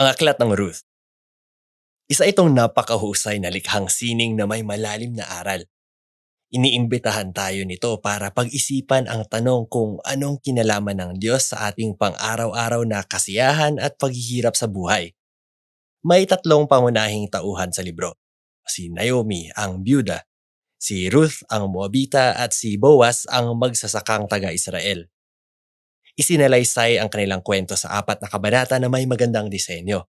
Ang Aklat ng Ruth. Isa itong napakahusay na likhang sining na may malalim na aral. Iniimbitahan tayo nito para pag-isipan ang tanong kung anong kinalaman ng Diyos sa ating pang-araw-araw na kasiyahan at paghihirap sa buhay. May tatlong pangunahing tauhan sa libro. Si Naomi ang byuda, si Ruth ang Moabita at si Boaz ang magsasakang taga-Israel. Isinalaysay ang kanilang kwento sa apat na kabanata na may magandang disenyo.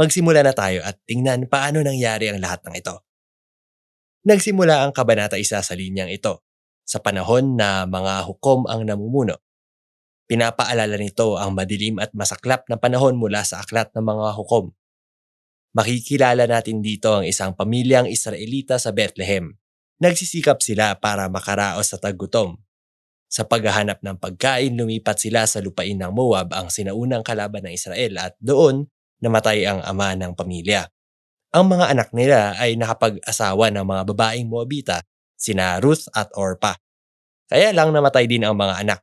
Magsimula na tayo at tingnan paano nangyari ang lahat ng ito. Nagsimula ang kabanata isa sa linyang ito, sa panahon na mga hukom ang namumuno. Pinapaalala nito ang madilim at masaklap na panahon mula sa aklat ng mga hukom. Makikilala natin dito ang isang pamilyang Israelita sa Bethlehem. Nagsisikap sila para makaraos sa tagutom. Sa paghahanap ng pagkain, lumipat sila sa lupain ng Moab ang sinaunang kalaban ng Israel at doon namatay ang ama ng pamilya. Ang mga anak nila ay nakapag-asawa ng mga babaeng Moabita, sina Ruth at Orpa. Kaya lang namatay din ang mga anak.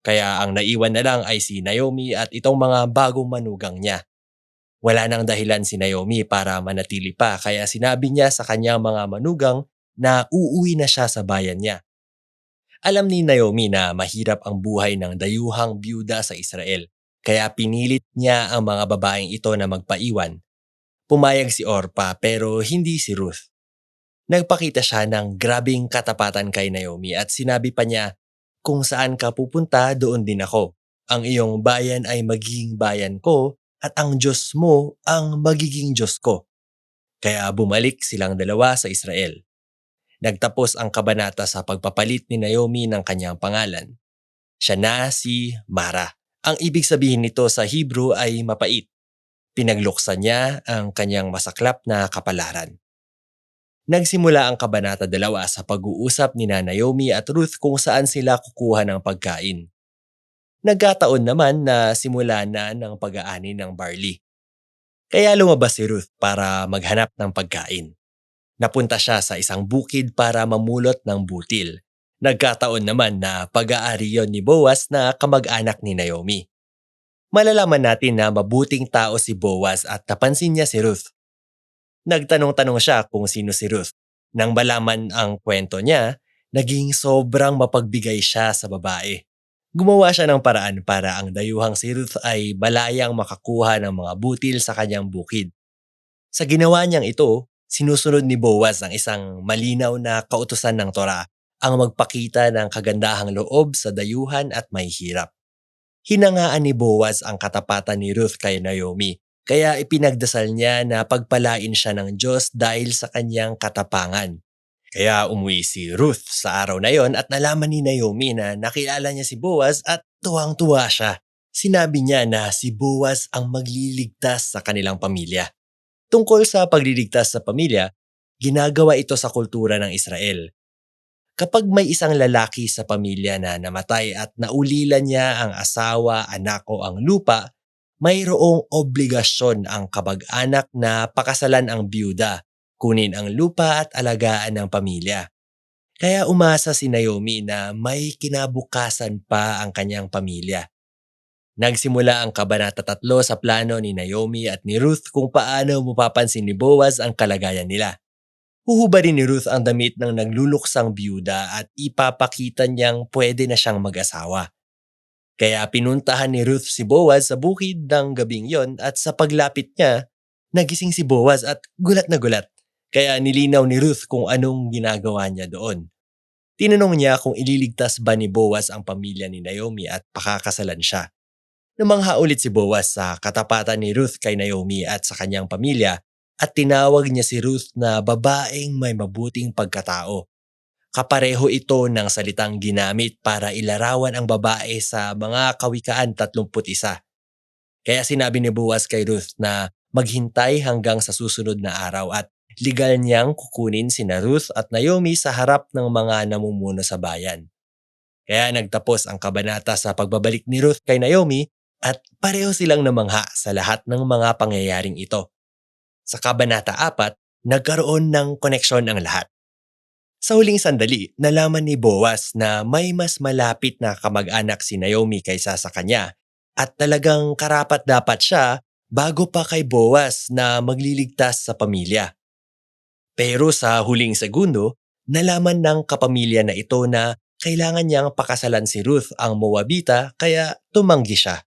Kaya ang naiwan na lang ay si Naomi at itong mga bagong manugang niya. Wala nang dahilan si Naomi para manatili pa kaya sinabi niya sa kanyang mga manugang na uuwi na siya sa bayan niya. Alam ni Naomi na mahirap ang buhay ng dayuhang byuda sa Israel kaya pinilit niya ang mga babaeng ito na magpaiwan. Pumayag si Orpa pero hindi si Ruth. Nagpakita siya ng grabing katapatan kay Naomi at sinabi pa niya, kung saan ka pupunta, doon din ako. Ang iyong bayan ay magiging bayan ko at ang Diyos mo ang magiging Diyos ko. Kaya bumalik silang dalawa sa Israel. Nagtapos ang kabanata sa pagpapalit ni Naomi ng kanyang pangalan. Siya na si Mara. Ang ibig sabihin nito sa Hebrew ay mapait. Pinagluksan niya ang kanyang masaklap na kapalaran. Nagsimula ang kabanata dalawa sa pag-uusap ni Naomi at Ruth kung saan sila kukuha ng pagkain. Nagkataon naman na simula na ng pag-aani ng barley. Kaya lumabas si Ruth para maghanap ng pagkain. Napunta siya sa isang bukid para mamulot ng butil Nagkataon naman na pag-aari yon ni Boaz na kamag-anak ni Naomi. Malalaman natin na mabuting tao si Boaz at napansin niya si Ruth. Nagtanong-tanong siya kung sino si Ruth. Nang malaman ang kwento niya, naging sobrang mapagbigay siya sa babae. Gumawa siya ng paraan para ang dayuhang si Ruth ay balayang makakuha ng mga butil sa kanyang bukid. Sa ginawa niyang ito, sinusunod ni Boaz ang isang malinaw na kautusan ng Torah ang magpakita ng kagandahang loob sa dayuhan at may hirap. Hinangaan ni Boaz ang katapatan ni Ruth kay Naomi, kaya ipinagdasal niya na pagpalain siya ng Diyos dahil sa kanyang katapangan. Kaya umuwi si Ruth sa araw na yon at nalaman ni Naomi na nakilala niya si Boaz at tuwang-tuwa siya. Sinabi niya na si Boaz ang magliligtas sa kanilang pamilya. Tungkol sa pagliligtas sa pamilya, ginagawa ito sa kultura ng Israel Kapag may isang lalaki sa pamilya na namatay at naulilan niya ang asawa, anak o ang lupa, mayroong obligasyon ang kabag-anak na pakasalan ang byuda, kunin ang lupa at alagaan ng pamilya. Kaya umasa si Naomi na may kinabukasan pa ang kanyang pamilya. Nagsimula ang Kabanata 3 sa plano ni Naomi at ni Ruth kung paano mapapansin ni Boaz ang kalagayan nila. Huhubarin ni Ruth ang damit ng nagluluksang byuda at ipapakita niyang pwede na siyang mag-asawa. Kaya pinuntahan ni Ruth si Boaz sa bukid ng gabing yon at sa paglapit niya, nagising si Boaz at gulat na gulat. Kaya nilinaw ni Ruth kung anong ginagawa niya doon. Tinanong niya kung ililigtas ba ni Boaz ang pamilya ni Naomi at pakakasalan siya. Namangha ulit si Boaz sa katapatan ni Ruth kay Naomi at sa kanyang pamilya at tinawag niya si Ruth na babaeng may mabuting pagkatao. Kapareho ito ng salitang ginamit para ilarawan ang babae sa mga kawikaan 31. Kaya sinabi ni Boaz kay Ruth na maghintay hanggang sa susunod na araw at legal niyang kukunin si Ruth at Naomi sa harap ng mga namumuno sa bayan. Kaya nagtapos ang kabanata sa pagbabalik ni Ruth kay Naomi at pareho silang namangha sa lahat ng mga pangyayaring ito. Sa Kabanata 4, nagkaroon ng koneksyon ang lahat. Sa huling sandali, nalaman ni Boaz na may mas malapit na kamag-anak si Naomi kaysa sa kanya at talagang karapat dapat siya bago pa kay Boaz na magliligtas sa pamilya. Pero sa huling segundo, nalaman ng kapamilya na ito na kailangan niyang pakasalan si Ruth ang Moabita kaya tumanggi siya.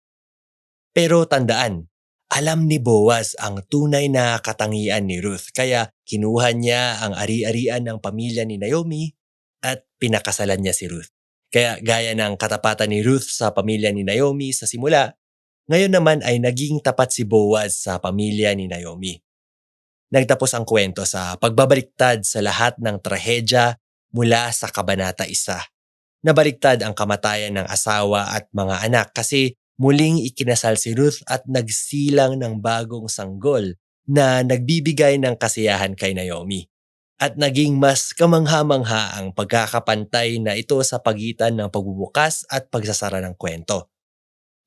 Pero tandaan, alam ni Boaz ang tunay na katangian ni Ruth kaya kinuha niya ang ari-arian ng pamilya ni Naomi at pinakasalan niya si Ruth. Kaya gaya ng katapatan ni Ruth sa pamilya ni Naomi sa simula, ngayon naman ay naging tapat si Boaz sa pamilya ni Naomi. Nagtapos ang kwento sa pagbabaliktad sa lahat ng trahedya mula sa Kabanata 1. Nabaliktad ang kamatayan ng asawa at mga anak kasi muling ikinasal si Ruth at nagsilang ng bagong sanggol na nagbibigay ng kasiyahan kay Naomi. At naging mas kamangha-mangha ang pagkakapantay na ito sa pagitan ng pagbubukas at pagsasara ng kwento.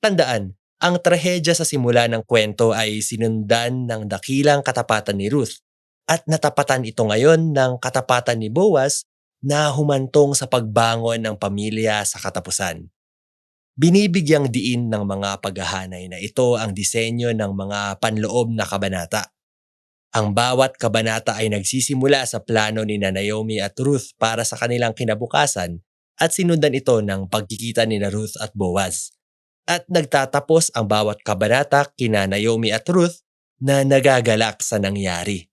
Tandaan, ang trahedya sa simula ng kwento ay sinundan ng dakilang katapatan ni Ruth at natapatan ito ngayon ng katapatan ni Boaz na humantong sa pagbangon ng pamilya sa katapusan. Binibigyang diin ng mga paghahanay na ito ang disenyo ng mga panloob na kabanata. Ang bawat kabanata ay nagsisimula sa plano ni Naomi at Ruth para sa kanilang kinabukasan at sinundan ito ng pagkikita ni na Ruth at Boaz. At nagtatapos ang bawat kabanata kina Naomi at Ruth na nagagalak sa nangyari.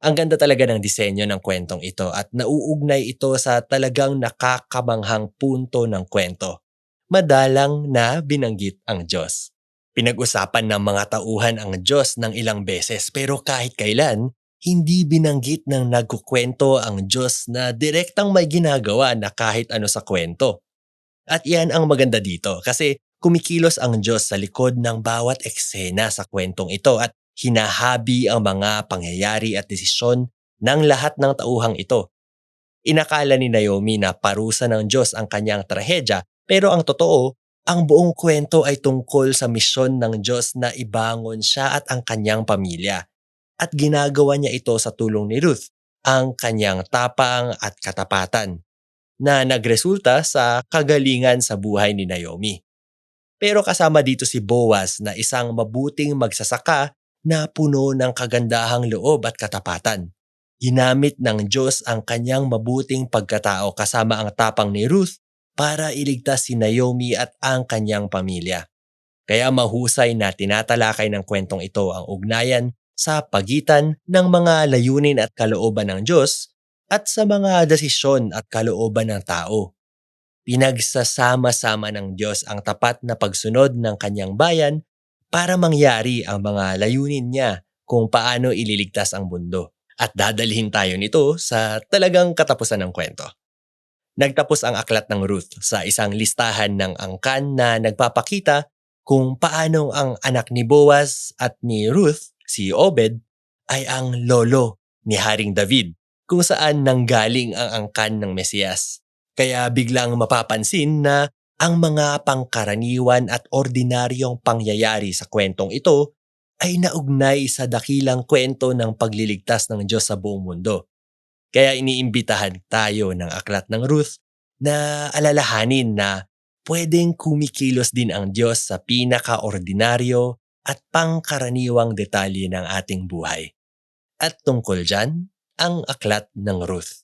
Ang ganda talaga ng disenyo ng kwentong ito at nauugnay ito sa talagang nakakamanghang punto ng kwento. Madalang na binanggit ang Diyos. Pinag-usapan ng mga tauhan ang Diyos ng ilang beses pero kahit kailan, hindi binanggit ng nagkukwento ang Diyos na direktang may ginagawa na kahit ano sa kwento. At yan ang maganda dito kasi kumikilos ang Diyos sa likod ng bawat eksena sa kwentong ito at hinahabi ang mga pangyayari at desisyon ng lahat ng tauhang ito. Inakala ni Naomi na parusa ng Diyos ang kanyang trahedya pero ang totoo, ang buong kwento ay tungkol sa misyon ng Diyos na ibangon siya at ang kanyang pamilya. At ginagawa niya ito sa tulong ni Ruth, ang kanyang tapang at katapatan, na nagresulta sa kagalingan sa buhay ni Naomi. Pero kasama dito si Boaz na isang mabuting magsasaka na puno ng kagandahang loob at katapatan. Ginamit ng Diyos ang kanyang mabuting pagkatao kasama ang tapang ni Ruth para iligtas si Naomi at ang kanyang pamilya. Kaya mahusay na tinatalakay ng kwentong ito ang ugnayan sa pagitan ng mga layunin at kalooban ng Diyos at sa mga desisyon at kalooban ng tao. Pinagsasama-sama ng Diyos ang tapat na pagsunod ng kanyang bayan para mangyari ang mga layunin niya kung paano ililigtas ang mundo. At dadalhin tayo nito sa talagang katapusan ng kwento. Nagtapos ang aklat ng Ruth sa isang listahan ng angkan na nagpapakita kung paano ang anak ni Boaz at ni Ruth, si Obed, ay ang lolo ni Haring David kung saan nanggaling ang angkan ng Mesiyas. Kaya biglang mapapansin na ang mga pangkaraniwan at ordinaryong pangyayari sa kwentong ito ay naugnay sa dakilang kwento ng pagliligtas ng Diyos sa buong mundo. Kaya iniimbitahan tayo ng aklat ng Ruth na alalahanin na pwedeng kumikilos din ang Diyos sa pinakaordinaryo at pangkaraniwang detalye ng ating buhay. At tungkol dyan, ang aklat ng Ruth.